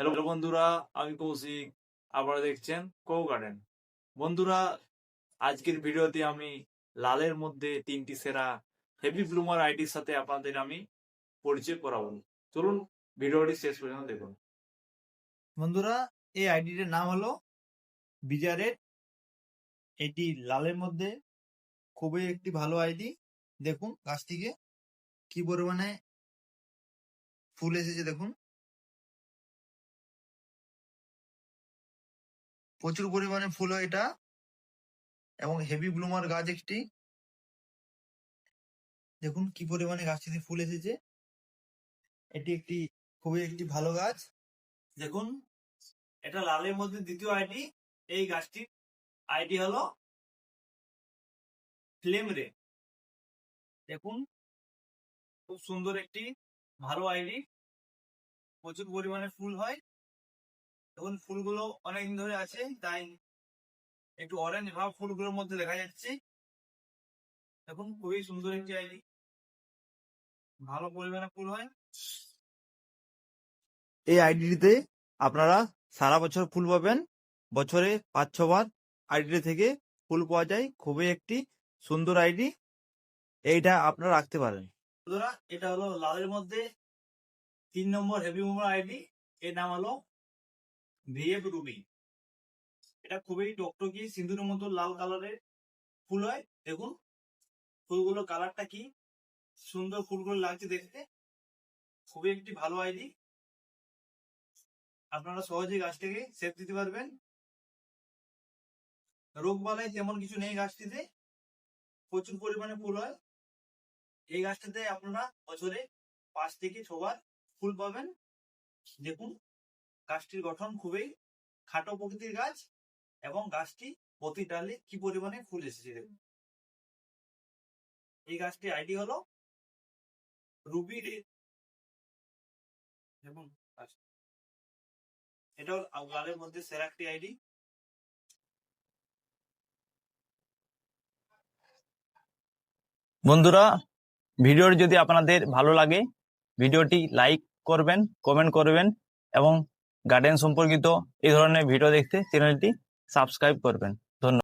Hello বন্ধুরা, আমি কৌশিক, আবার দেখছেন কৌ গার্ডেন। বন্ধুরা, আজকের ভিডিওতে আমি লালের মধ্যে তিনটি সেরা হেভি ব্লুমার আইডির সাথে আপনাদের আমি পরিচয় করাবো। চলুন ভিডিওটি শেষ পর্যন্ত দেখুন। বন্ধুরা, এই আইডিটার নাম হলো বিজারেট এটি লালের মধ্যে খুবই একটি ভালো আইডি। দেখুন গাছ থেকে কি পরিমাণে ফুল এসেছে দেখুন। প্রচুর পরিমাণে ফুল হয় এটা। এবং হেভি ব্লুমার গাছ একটি। দেখুন কি পরিমাণে গাছটিতে ফুল এসেছে। এটি একটি, খুবই একটি ভালো গাছ। দেখুন, এটা লালের মধ্যে দ্বিতীয় আইডি। এই গাছটির আইডি হলো ফ্লেম রে। দেখুন, খুব সুন্দর একটি ভালো আইডি। প্রচুর পরিমাণে ফুল হয়। দেখুন ফুলগুলো অনেকদিন ধরে আছে, তাই একটু অরেঞ্জ ভাব ফুলগুলোর মধ্যে দেখা যাচ্ছে। দেখুন, খুবই সুন্দর একটি আইডি। ভালো পরিমাণে ফুল হয়। এই আইডিতে আপনারা সারা বছর ফুল পাবেন। বছরে পাঁচ ছবার আইডি থেকে ফুল পাওয়া যায়। খুবই একটি সুন্দর আইডি। এইটা আপনারা রাখতে পারেন। এটা হলো লালের মধ্যে তিন নম্বর হেভি মোমর আইডি। এর নাম হলো ভিএফ রুবি এটা খুবই টকটকি সিঁদুরের মতো লাল কালারের ফুল হয়। দেখুন ফুলগুলো কালারটা কি সুন্দর ফুলগুলো লাগছে দেখতে। খুবই একটি ভালো আইডি আপনারা সহজে গাছটাকে সেফ দিতে পারবেন। রোগ বালাই তেমন কিছু নেই গাছটিতে। প্রচুর পরিমাণে ফুল হয়। এই গাছটাতে আপনারা বছরে পাঁচ থেকে ছবার ফুল পাবেন। দেখুন গাছটির গঠন খুবই খাটো প্রকৃতির গাছ এবং গাছটি প্রতি ডালে কি পরিমাণে ফুল এসেছে? দেখুন এই গাছটি আইডি হলো রুবি রেড এবং এটা হলো লালের মধ্যে সেরা একটি আইডি। বন্ধুরা ভিডিওটি যদি আপনাদের ভালো লাগে ভিডিওটি লাইক করবেন কমেন্ট করবেন এবং গার্ডেন সম্পর্কিত এই ধরনের ভিডিও দেখতে চ্যানেলটি সাবস্ক্রাইব করবেন।